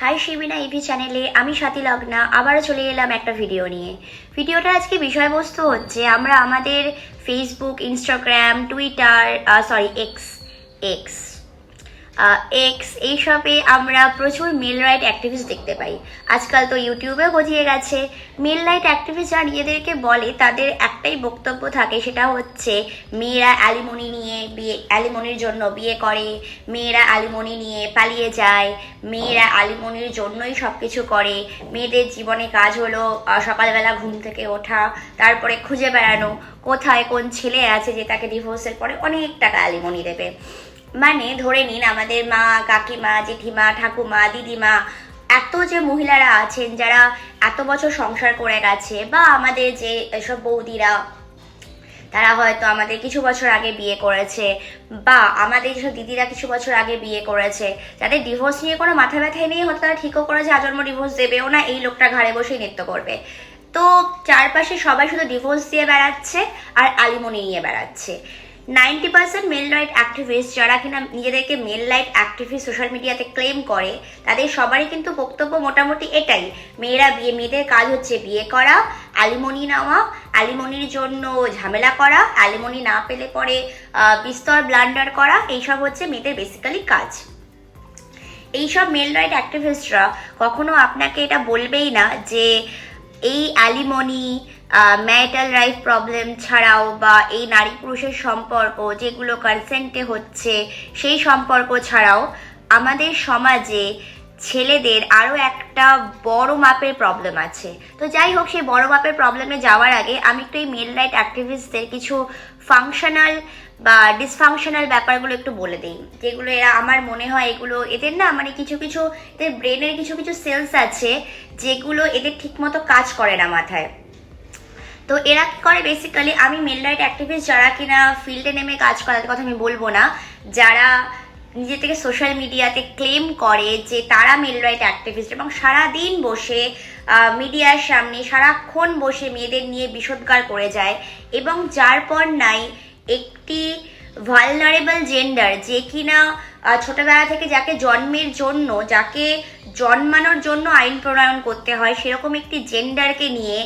High শিবিনা EV চ্যানেলে আমি সাথী লগ্না। আবারও চলে এলাম একটা ভিডিও নিয়ে। ভিডিওটার আজকে বিষয়বস্তু হচ্ছে, আমরা আমাদের Facebook Instagram Twitter sorry X X X এইসবে আমরা প্রচুর মেল রাইট অ্যাক্টিভিস্ট দেখতে পাই। আজকাল তো ইউটিউবে গজিয়ে গেছে। মেল রাইট অ্যাক্টিভিস্ট যারা নিজেদেরকে বলে, তাদের একটাই বক্তব্য থাকে, সেটা হচ্ছে মেয়েরা অ্যালিমনি নিয়ে বিয়ে অ্যালিমনির জন্য বিয়ে করে, মেয়েরা অ্যালিমনি নিয়ে পালিয়ে যায়, মেয়েরা অ্যালিমনির জন্যই সব কিছু করে, মেয়েদের জীবনে কাজ হলো সকালবেলা ঘুম থেকে ওঠা, তারপরে খুঁজে বেড়ানো, কোথায় কোন ছেলে আছে যে তাকে ডিভোর্সের পরে অনেক টাকা অ্যালিমনি দেবে। মানে ধরে নিন আমাদের মা, কাকিমা, জেঠিমা, ঠাকুমা, দিদিমা, এত যে মহিলারা আছেন যারা এত বছর সংসার করে গেছে বা আমাদের যে এসব বৌদিরা, তারা হয়তো আমাদের কিছু বছর আগে বিয়ে করেছে বা আমাদের যেসব দিদিরা কিছু বছর আগে বিয়ে করেছে, যাদের ডিভোর্স নিয়ে কোনো মাথা ব্যথাই নেই, হয়তো তারা ঠিকও করেছে আজন্ম ডিভোর্স দেবেও না, এই লোকটা ঘাড়ে বসেই নৃত্য করবে। তো চারপাশে সবাই শুধু ডিভোর্স দিয়ে বেড়াচ্ছে আর আলিমনি নিয়ে বেড়াচ্ছে। Ninety percent male right activist যারা কিনা নিজেদেরকে মেল রাইট অ্যাক্টিভিস্ট সোশ্যাল মিডিয়াতে ক্লেম করে, তাদের সবারই কিন্তু বক্তব্য মোটামুটি এটাই। মেয়েরা বিয়ে, মেয়েদের কাজ হচ্ছে বিয়ে করা অ্যালিমনি নেওয়া অ্যালিমনির জন্য ঝামেলা করা অ্যালিমনি না পেলে পরে বিস্তর ব্লান্ডার করা, এইসব হচ্ছে মেয়েদের বেসিক্যালি কাজ। এইসব মেল রাইট অ্যাক্টিভিস্টরা কখনো আপনাকে এটা বলবেই না যে, এই অ্যালিমনি ম্যারিটাল রাইট প্রবলেম ছাড়াও বা এই নারী পুরুষের সম্পর্ক যেগুলো কনসেন্টে হচ্ছে, সেই সম্পর্ক ছাড়াও আমাদের সমাজে ছেলেদের আরও একটা বড় মাপের প্রবলেম আছে। তো যাই হোক, সেই বড় মাপের প্রবলেমে যাওয়ার আগে আমি একটু এই মেল রাইট অ্যাক্টিভিস্টদের কিছু ফাংশনাল বা ডিসফাংশনাল ব্যাপারগুলো একটু বলে দিই, যেগুলো এরা আমার মনে হয় এগুলো এদের না মানে কিছু কিছু, এদের ব্রেনের কিছু কিছু সেলস আছে যেগুলো এদের ঠিকমতো কাজ করে না মাথায়। তো এরা কি করে? বেসিক্যালি আমি মেল রাইট অ্যাক্টিভিস্ট যারা কিনা ফিল্ডে নেমে কাজ করার কথা আমি বলব না। যারা নিজে থেকে সোশ্যাল মিডিয়াতে ক্লেম করে যে তারা মেল রাইট অ্যাক্টিভিস্ট এবং সারাদিন বসে মিডিয়ার সামনে, সারাক্ষণ বসে মেয়েদের নিয়ে বিষোদ্গার করে যায় এবং যার পর নাই একটি ভালনারেবল জেন্ডার যে কিনা ছোটবেলা থেকে যাকে জন্মের জন্য, যাকে জন্মানোর জন্য আইন প্রণয়ন করতে হয়, সেরকম একটি জেন্ডারকে নিয়ে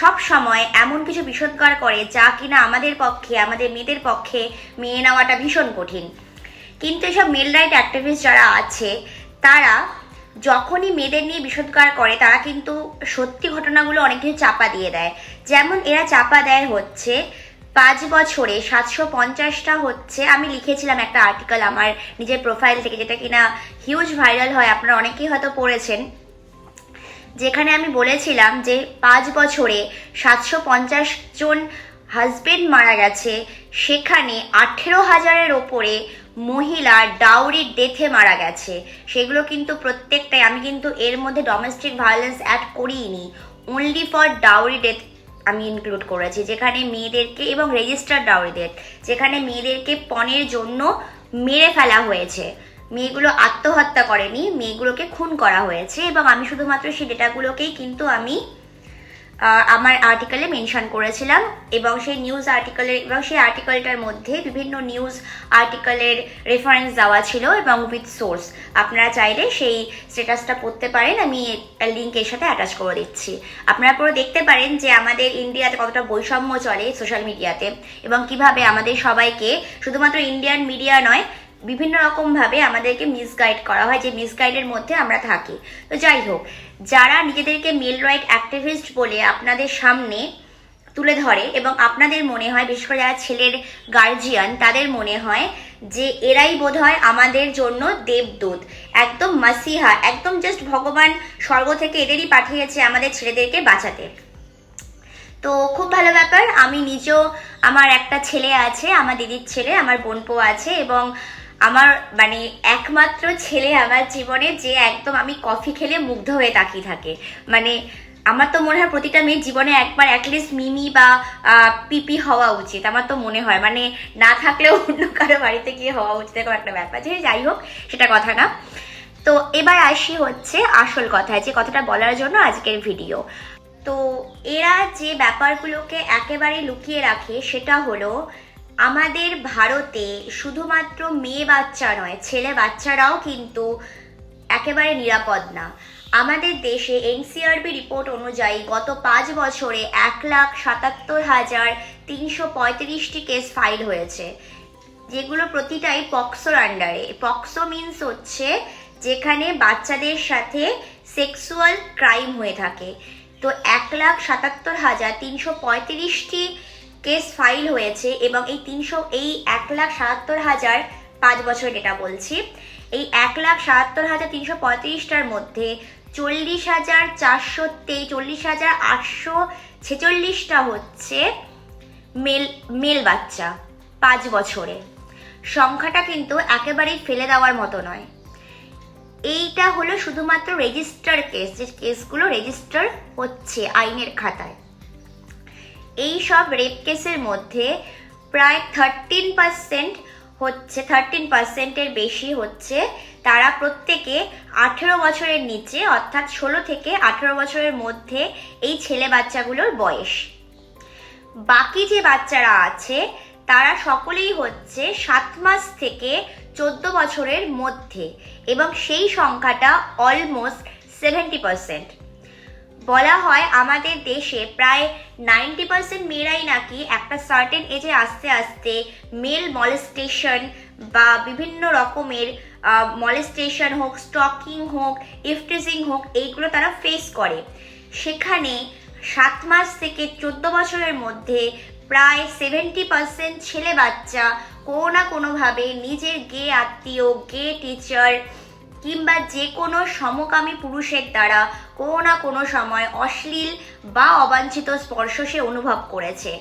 সব সময় এমন কিছু বিষোদ্গার করে যা কিনা আমাদের পক্ষে, আমাদের মেয়েদের পক্ষে মেয়ে নেওয়াটা ভীষণ কঠিন। কিন্তু এসব মেল রাইট অ্যাক্টিভিস্ট যারা আছে, তারা যখনই মেয়েদের নিয়ে বিষোদ্গার করে, তারা কিন্তু সত্যি ঘটনাগুলো অনেক কিছু চাপা দিয়ে দেয়। যেমন এরা চাপা দেয় হচ্ছে, পাঁচ বছরে সাতশো পঞ্চাশটা হচ্ছে, আমি লিখেছিলাম একটা আর্টিকেল আমার নিজের প্রোফাইল থেকে, যেটা কিনা হিউজ ভাইরাল হয়, আপনারা অনেকেই হয়তো পড়েছেন। যেখানে আমি বলেছিলাম যে পাঁচ বছরে সাতশো পঞ্চাশ জন হাজবেন্ড মারা গেছে, সেখানে আঠেরো হাজারের ওপরে মহিলা ডাউরি ডেথে মারা গেছে। সেগুলো কিন্তু প্রত্যেকটাই আমি কিন্তু এর মধ্যে ডোমেস্টিক ভায়োলেন্স অ্যাড করিনি অনলি ফর ডাউরি ডেথ আমি ইনক্লুড করেছি, যেখানে মেয়েদেরকে এবং রেজিস্টার ডাউরি ডেথ যেখানে মেয়েদেরকে পণের জন্য মেরে ফেলা হয়েছে। মেয়েগুলো আত্মহত্যা করেনি, মেয়েগুলোকে খুন করা হয়েছে এবং আমি শুধুমাত্র সেই ডেটাগুলোকেই কিন্তু আমি আমার আর্টিকেলে মেনশন করেছিলাম এবং সেই নিউজ আর্টিকেলের এবং সেই আর্টিকেলটার মধ্যে বিভিন্ন নিউজ আর্টিকেলের রেফারেন্স দেওয়া ছিল এবং উইথ সোর্স আপনারা চাইলে সেই স্ট্যাটাসটা পড়তে পারেন, আমি লিঙ্ক এর সাথে অ্যাটাচ করে দিচ্ছি। আপনারা পুরো দেখতে পারেন যে আমাদের ইন্ডিয়াতে কতটা বৈষম্য চলে সোশ্যাল মিডিয়াতে এবং কীভাবে আমাদের সবাইকে, শুধুমাত্র ইন্ডিয়ান মিডিয়া নয় বিভিন্ন রকমভাবে আমাদেরকে মিসগাইড করা হয়, যে মিসগাইডের মধ্যে আমরা থাকি। তো যাই হোক, যারা নিজেদেরকে মেল রাইট অ্যাক্টিভিস্ট বলে আপনাদের সামনে তুলে ধরে এবং আপনাদের মনে হয়, বিশেষ করে যারা ছেলের গার্জিয়ান তাদের মনে হয় যে এরাই বোধ হয় আমাদের জন্য দেবদূত। একদম মাসিহা, একদম জাস্ট ভগবান স্বর্গ থেকে এদেরই পাঠিয়েছে আমাদের ছেলেদেরকে বাঁচাতে। তো খুব ভালো ব্যাপার, আমি নিজেও আমার একটা ছেলে আছে, আমার দিদির ছেলে, আমার বোনপো আছে এবং আমার মানে একমাত্র ছেলে আমার জীবনে যে একদম আমি কফি খেলে মুগ্ধ হয়ে তাকিয়ে থাকে। মানে আমার তো মনে হয় প্রতিটা মেয়ের জীবনে একবার অ্যাটলিস্ট মিমি বা পিপি হওয়া উচিত, আমার তো মনে হয়। মানে না থাকলেও অন্য কারও বাড়িতে গিয়ে হওয়া উচিত, এরকম একটা ব্যাপার। যে যাই হোক, সেটা কথা না। তো এবার আসি হচ্ছে আসল কথায়, যে কথাটা বলার জন্য আজকের ভিডিও। তো এরা যে ব্যাপারগুলোকে একেবারে লুকিয়ে রাখে, সেটা হলো আমাদের ভারতে শুধুমাত্র মেয়ে বাচ্চা নয়, ছেলে বাচ্চারাও কিন্তু একেবারে নিরাপদ না। আমাদের দেশে এনসিআরবি রিপোর্ট অনুযায়ী গত পাঁচ বছরে এক লাখ সাতাত্তর হাজার তিনশো পঁয়ত্রিশটি কেস ফাইল হয়েছে, যেগুলো প্রতিটাই পক্সোর আন্ডারে পক্সো মিন্স হচ্ছে যেখানে বাচ্চাদের সাথে সেক্সুয়াল ক্রাইম হয়ে থাকে। তো এক লাখ সাতাত্তর হাজার তিনশো পঁয়ত্রিশটি কেস ফাইল হয়েছে এবং এই তিনশো, এই এক লাখ সাতাত্তর হাজার পাঁচ বছর ডেটা বলছি, এই এক লাখ সাতাত্তর হাজার তিনশো পঁয়ত্রিশটার মধ্যে চল্লিশ হাজার চারশো তেই চল্লিশ হাজার আটশো ছেচল্লিশটা হচ্ছে মেল মেল বাচ্চা পাঁচ বছরে। সংখ্যাটা কিন্তু একেবারেই ফেলে দেওয়ার মতো নয়। এইটা হলো শুধুমাত্র রেজিস্টার কেস যে কেসগুলো রেজিস্টার হচ্ছে আইনের খাতায়। এই সব রেপ কেসের মধ্যে প্রায় থার্টিন পার্সেন্ট হচ্ছে থার্টিন পার্সেন্টের বেশি হচ্ছে। তারা প্রত্যেকে আঠেরো বছরের নিচে, অর্থাৎ ষোলো থেকে আঠেরো বছরের মধ্যে এই ছেলে বাচ্চাগুলোর বয়স। বাকি যে বাচ্চারা আছে, তারা সকলেই হচ্ছে সাত মাস থেকে চোদ্দ বছরের মধ্যে এবং সেই সংখ্যাটা অলমোস্ট সেভেন্টি পার্সেন্ট বলা হয় আমাদের দেশে প্রায় নাইনটি পার্সেন্ট মেয়েরাই নাকি একটা সার্টেন এজে আস্তে আস্তে মেল মলেস্টেশন বা বিভিন্ন রকমের মলেস্টেশন হোক স্টকিং হোক ইফটিজিং হোক, এইগুলো তারা ফেস করে। সেখানে সাত মাস থেকে চোদ্দ বছরের মধ্যে প্রায় সেভেন্টি পার্সেন্ট ছেলে বাচ্চা কোনো না কোনোভাবে নিজের গে আত্মীয় গে টিচার কিংবা যে কোনো সমকামী পুরুষের দ্বারা কোনো না কোনো সময় অশ্লীল বা অবাঞ্ছিত স্পর্শ সে অনুভব করেছে,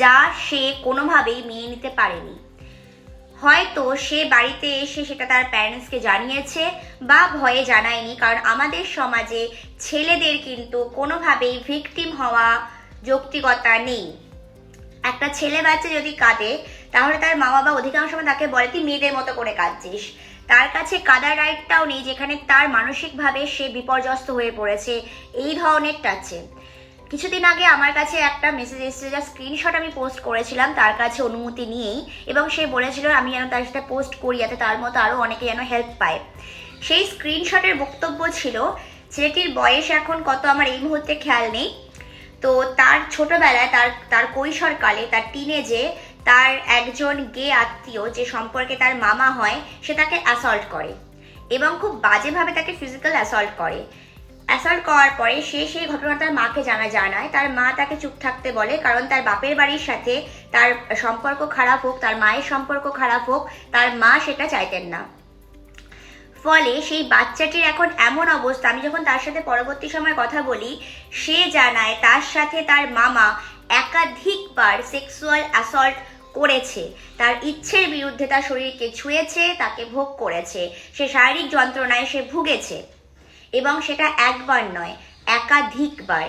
যা সে কোনোভাবেই মেনে নিতে পারেনি। হয়তো সে বাড়িতে এসে সেটা তার প্যারেন্টসকে জানিয়েছে বা ভয়ে জানায়নি, কারণ আমাদের সমাজে ছেলেদের কিন্তু কোনোভাবেই ভিকটিম হওয়া যৌক্তিকতা নেই। একটা ছেলে বাচ্চা যদি কাঁদে, তাহলে তার মা বাবা অধিকাংশ সময় তাকে বলে, তুই মেয়েদের মতো করে কাঁদছিস। তার কাছে কাদার রাইটটাও নেই, যেখানে তার মানসিকভাবে সে বিপর্যস্ত হয়ে পড়েছে। এই ধরনের টাচে কিছুদিন আগে আমার কাছে একটা মেসেজ এসেছে যা স্ক্রিনশট আমি পোস্ট করেছিলাম তার কাছে অনুমতি নিয়েই, এবং সে বলেছিল, আমি যেন তার সাথে পোস্ট করি, যাতে তার মতো আরও অনেকে যেন হেল্প পায়। সেই স্ক্রিনশটের বক্তব্য ছিল, ছেলেটির বয়স এখন কত আমার এই মুহূর্তে খেয়াল নেই। তো তার ছোটবেলায়, তার তার কৈশোরকালে, তার টিনেজে তার একজন গে আত্মীয় যে সম্পর্কে তার মামা হয়, সে তাকে অ্যাসল্ট করে এবং খুব বাজেভাবে তাকে ফিজিক্যাল অ্যাসল্ট করে। অ্যাসল্ট করার পরে সে সেই ঘটনা তার মাকে জানা জানায় তার মা তাকে চুপ থাকতে বলে, কারণ তার বাপের বাড়ির সাথে তার সম্পর্ক খারাপ হোক, তার মায়ের সম্পর্ক খারাপ হোক, তার মা সেটা চাইতেন না। ফলে সেই বাচ্চাটির এখন এমন অবস্থা, আমি যখন তার সাথে পরবর্তী সময় কথা বলি, সে জানায় তার সাথে তার মামা একাধিকবার সেক্সুয়াল অ্যাসল্ট করেছে। তার ইচ্ছের বিরুদ্ধে তার শরীরকে ছুঁয়েছে, তাকে ভোগ করেছে। সে শারীরিক যন্ত্রণায় সে ভুগেছে। এবং সেটা একবার নয়, একাধিকবার।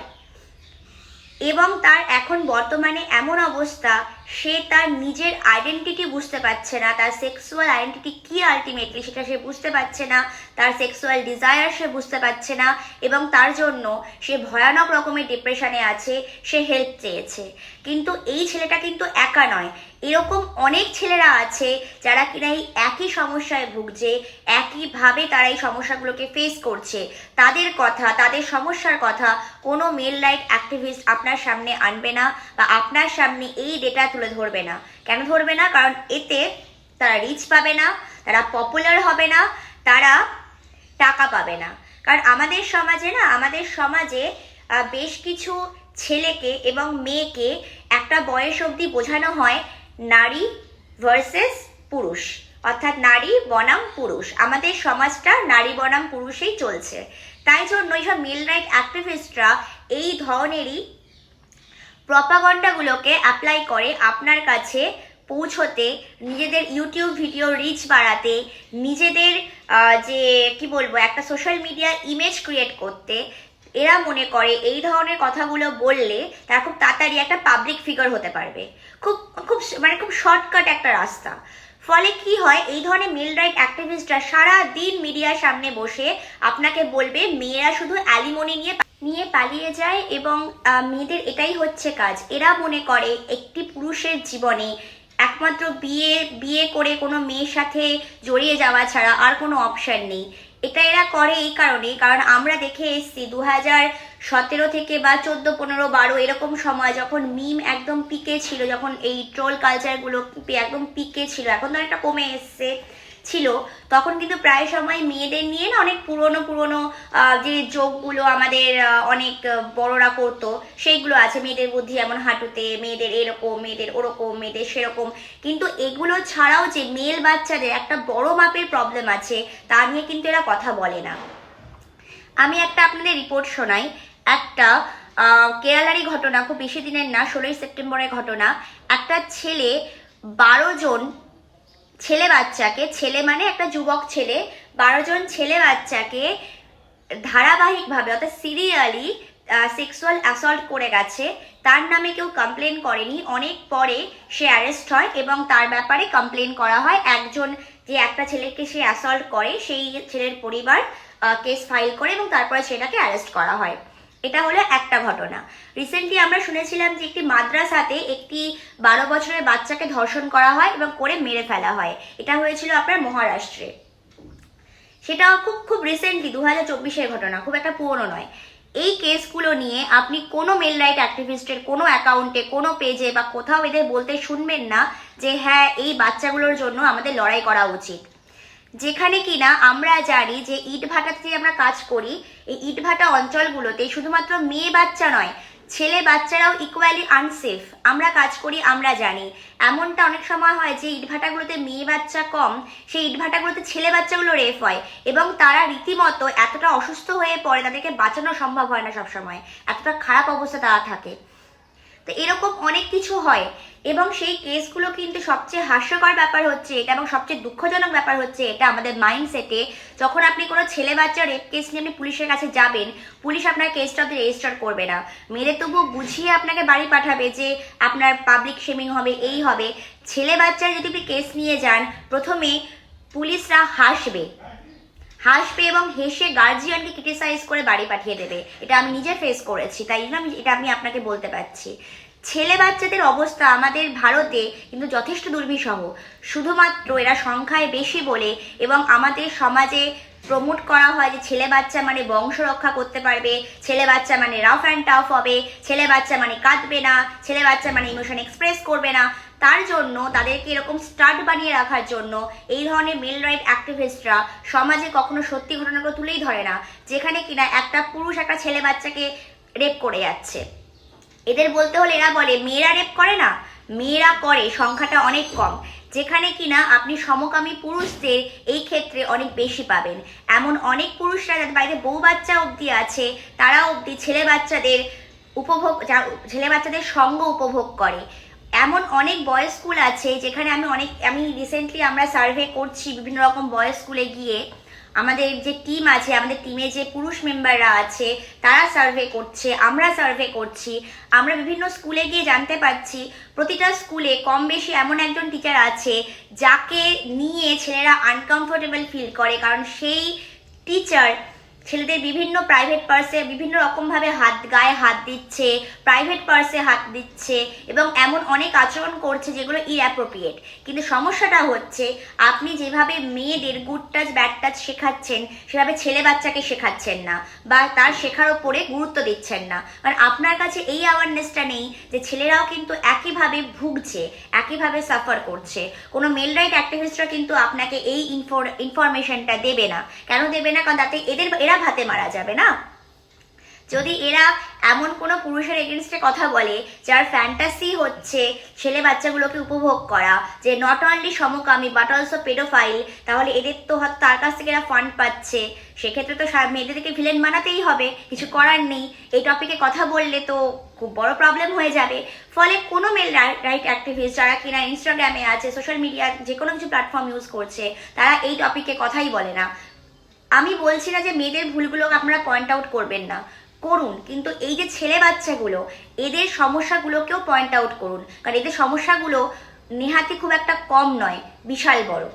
এবং তার এখন বর্তমানে এমন অবস্থা সে তার নিজের আইডেন্টিটি বুঝতে পারছে না, তার সেক্সুয়াল আইডেন্টিটি কি আলটিমেটলি সেটা সে বুঝতে পারছে না, তার সেক্সুয়াল ডিজায়ার সে বুঝতে পারছে না এবং তার জন্য সে ভয়ানক রকমের ডিপ্রেশনে আছে, সে হেল্প চেয়েছে। কিন্তু এই ছেলেটা কিন্তু একা নয়। এরকম অনেক ছেলেরা আছে যারা কিনা এই একই সমস্যায় ভুগছে, একইভাবে তারা এই সমস্যাগুলোকে ফেস করছে। তাদের কথা, তাদের সমস্যার কথা কোনো মেল লাইট অ্যাক্টিভিস্ট আপনার সামনে আনবে না বা আপনার সামনে এই ডেটা তুলে ধরবে না। কেন ধরবে না? কারণ এতে তারা রিচ পাবে না, তারা পপুলার হবে না, তারা টাকা পাবে না। কারণ আমাদের সমাজে না, আমাদের সমাজে বেশ কিছু ছেলেকে এবং মেয়েকে একটা বয়স অবধি বোঝানো হয় নারী ভার্সেস পুরুষ। অর্থাৎ নারী বনাম পুরুষ। আমাদের সমাজটা নারী বনাম পুরুষেই চলছে। তাই জন্য এইসব মেল রাইট অ্যাক্টিভিস্টরা এই ধরনেরই প্রপাগন্ডাগুলোকে অ্যাপ্লাই করে আপনার কাছে পৌঁছতে, নিজেদের ইউটিউব ভিডিও রিচ বাড়াতে, নিজেদের যে, কি বলব, একটা সোশ্যাল মিডিয়া ইমেজ ক্রিয়েট করতে, এরা মনে করে এই ধরনের কথাগুলো বললে তারা খুব তাড়াতাড়ি একটা পাবলিক ফিগার হতে পারবে। খুব খুব মানে খুব শর্টকাট একটা রাস্তা। ফলে কি হয়, এই ধরনের মেল রাইট অ্যাক্টিভিস্টরা সারা দিন মিডিয়ার সামনে বসে আপনাকে বলবে, মেয়েরা শুধু অ্যালিমনি নিয়ে নিয়ে পালিয়ে যায় এবং মেয়েদের এটাই হচ্ছে কাজ। এরা মনে করে একটি পুরুষের জীবনে একমাত্র বিয়ে বিয়ে করে কোনো মেয়ের সাথে জড়িয়ে যাওয়া ছাড়া আর কোনো অপশান নেই। এটা এরা করে এই কারণে কারণ আমরা দেখে এসেছি দু হাজার সতেরো থেকে বা চোদ্দ, পনেরো, বারো এরকম সময় যখন মিম একদম পিকে ছিল, যখন এই ট্রোল কালচারগুলো একদম পিকে ছিল, এখন তো অনেকটা কমে এসছে। ছিল, তখন কিন্তু প্রায় সময় মেয়েদের নিয়ে না অনেক পুরনো পুরনো যে যোগগুলো আমাদের অনেক বড়রা করতো, সেইগুলো আছে। মেয়েদের বুদ্ধি এমন হাঁটুতে, মেয়েদের এরকম, মেয়েদের ওরকম, মেয়েদের সেরকম। কিন্তু এগুলো ছাড়াও যে মেল বাচ্চাদের একটা বড় মাপের প্রবলেম আছে, তা নিয়ে কিন্তু এরা কথা বলে না। আমি একটা আপনাদের রিপোর্ট শোনাই। একটা কেরালারই ঘটনা, খুব বেশি দিনের না, ষোলোই সেপ্টেম্বরের ঘটনা। একটা ছেলে বারো জন ছেলে বাচ্চাকে, ছেলে মানে একটা যুবক ছেলে, বারো জন ছেলে বাচ্চাকে ধারাবাহিকভাবে, অর্থাৎ সিরিয়ালি সেক্সুয়াল অ্যাসল্ট করে গেছে। তার নামে কেউ কমপ্লেন করেনি। অনেক পরে সে অ্যারেস্ট হয় এবং তার ব্যাপারে কমপ্লেন করা হয়। একজন যে একটা ছেলেকে সে অ্যাসল্ট করে, সেই ছেলের পরিবার কেস ফাইল করে এবং তারপরে সেটাকে অ্যারেস্ট করা হয়। এটা হলো একটা ঘটনা। রিসেন্টলি আমরা শুনেছিলাম যে একটি মাদ্রাসাতে একটি বারো বছরের বাচ্চাকে ধর্ষণ করা হয় এবং করে মেরে ফেলা হয়। এটা হয়েছিল আপনার মহারাষ্ট্রে। সেটা খুব খুব রিসেন্টলি দু হাজার চব্বিশের ঘটনা, খুব একটা পুরনো নয়। এই কেসগুলো নিয়ে আপনি কোনো মেল রাইট অ্যাক্টিভিস্টের কোনো অ্যাকাউন্টে কোনো পেজে বা কোথাও এদের বলতে শুনবেন না যে হ্যাঁ এই বাচ্চাগুলোর জন্য আমাদের লড়াই করা উচিত। যেখানে কিনা আমরা জানি যে ইট ভাটাতে আমরা কাজ করি, এই ইট ভাটা অঞ্চলগুলোতে শুধুমাত্র মেয়ে বাচ্চা নয়, ছেলে বাচ্চারাও ইকুয়ালি আনসেফ আমরা কাজ করি, আমরা জানি। এমনটা অনেক সময় হয় যে ইটভাটাগুলোতে মেয়ে বাচ্চা কম, সেই ইটভাটাগুলোতে ছেলে বাচ্চাগুলো রেফ হয় এবং তারা রীতিমতো এতটা অসুস্থ হয়ে পড়ে তাদেরকে বাঁচানো সম্ভব হয় না সবসময়। এতটা খারাপ অবস্থা তারা থাকে। তো এরকম অনেক কিছু হয় এবং সেই কেসগুলো কিন্তু সবচেয়ে হাস্যকর ব্যাপার হচ্ছে এটা এবং সবচেয়ে দুঃখজনক ব্যাপার হচ্ছে এটা আমাদের মাইন্ডসেটে যখন আপনি কোনো ছেলে বাচ্চার রেপ কেস নিয়ে আপনি পুলিশের কাছে যাবেন, পুলিশ আপনার কেসটা আপনি রেজিস্টার করবে না। মেরে তবু বুঝিয়ে আপনাকে বাড়ি পাঠাবে যে আপনার পাবলিক শেমিং হবে, এই হবে। ছেলে বাচ্চার যদি আপনি কেস নিয়ে যান, প্রথমে পুলিশরা হাসবে। হাসবে এবং হেসে গার্জিয়ানকে ক্রিটিসাইজ করে বাড়ি পাঠিয়ে দেবে। এটা আমি নিজে ফেস করেছি, তাই জন্য আমি এটা আমি আপনাকে বলতে পারছি। ছেলে বাচ্চাদের অবস্থা আমাদের ভারতে কিন্তু যথেষ্ট দুর্বিষহ। শুধুমাত্র এরা সংখ্যায় বেশি বলে এবং আমাদের সমাজে প্রমোট করা হয় যে ছেলে বাচ্চা মানে বংশ রক্ষা করতে পারবে, ছেলে বাচ্চা মানে রাফ অ্যান্ড টাফ হবে, ছেলে বাচ্চা মানে কাঁদবে না, ছেলে বাচ্চা মানে ইমোশন এক্সপ্রেস করবে না। তার জন্য, তাদেরকে এরকম স্টার্ট বানিয়ে রাখার জন্য এই ধরনের মেল রাইট অ্যাক্টিভিস্টরা সমাজে কখনো সত্যি ঘটনাগুলো তুলেই ধরে না, যেখানে কিনা একটা পুরুষ একটা ছেলে বাচ্চাকে রেপ করে যাচ্ছে। এদের বলতে হলে এরা বলে, মেয়েরা রেপ করে না, মেয়েরা করে, সংখ্যাটা অনেক কম, যেখানে কিনা আপনি সমকামী পুরুষদের এই ক্ষেত্রে অনেক বেশি পাবেন। এমন অনেক পুরুষরা যাদের বাড়িতে বউ বাচ্চা অবধি আছে, তারা অবধি ছেলে বাচ্চাদের উপভোগ ছেলে বাচ্চাদের সঙ্গ উপভোগ করে। এমন অনেক বয়েজ স্কুল আছে যেখানে আমি অনেক, আমি রিসেন্টলি আমরা সার্ভে করছি বিভিন্ন রকম বয়েজ স্কুলে গিয়ে। আমাদের যে টিম আছে, আমাদের টিমে যে পুরুষ মেম্বাররা আছে, তারা সার্ভে করছে, আমরা সার্ভে করছি। আমরা বিভিন্ন স্কুলে গিয়ে জানতে পারছি, প্রতিটা স্কুলে কম বেশি এমন একজন টিচার আছে যাকে নিয়ে ছেলেরা আনকমফোর্টেবল ফিল করে। কারণ সেই টিচার ছেলেদের বিভিন্ন প্রাইভেট পার্সে বিভিন্ন রকমভাবে হাত, গায়ে হাত দিচ্ছে প্রাইভেট পার্সে হাত দিচ্ছে এবং এমন অনেক আচরণ করছে যেগুলো ইনঅ্যাপ্রোপ্রিয়েট কিন্তু সমস্যাটা হচ্ছে আপনি যেভাবে মেয়েদের গুড টাচ ব্যাড টাচ শেখাচ্ছেন, সেভাবে ছেলে বাচ্চাকে শেখাচ্ছেন না বা তার শেখার ওপরে গুরুত্ব দিচ্ছেন না। কারণ আপনার কাছে এই অ্যাওয়ারনেসটা নেই যে ছেলেরাও কিন্তু একইভাবে ভুগছে, একইভাবে সাফার করছে। কোনো মেল রাইট অ্যাক্টিভিস্টরা কিন্তু আপনাকে এই ইনফর ইনফরমেশনটা দেবে না। কেন দেবে না? কারণ তাতে এদের, এরা ভাতে মারা যাবে, না? যদি এরা এমন কোনো পুরুষের এগেনস্টে কথা বলে, যার ফ্যান্টাসি হচ্ছে ছেলে বাচ্চাগুলোকে উপভোগ করা, যে নট অনলি সমকামী বাট অলসো পেডোফাইল তাহলে এদের তো হয়তো তার কাছ থেকে এরা ফান্ড পাচ্ছে। সেক্ষেত্রে তো মেয়েদেরকে ভিলেন বানাতেই হবে, কিছু করার নেই। এই টপিকে কথা বললে তো খুব বড় প্রবলেম হয়ে যাবে। ফলে কোনো মেল রাইট অ্যাক্টিভিস্ট যারা কিনা ইনস্টাগ্রামে আছে সোশ্যাল মিডিয়া যে কোনো কিছু প্ল্যাটফর্ম ইউজ করছে, তারা এই টপিকে কথাই বলে না। আমি বলছি না যে মেয়েদের ভুলগুলো আপনারা পয়েন্ট আউট করবেন না। করুন, কিন্তু এই যে ছেলে বাচ্চাগুলো, এদের সমস্যাগুলোকেও পয়েন্ট আউট করুন। কারণ এদের সমস্যাগুলো নেহাতি খুব একটা কম নয়, বিশাল বড়।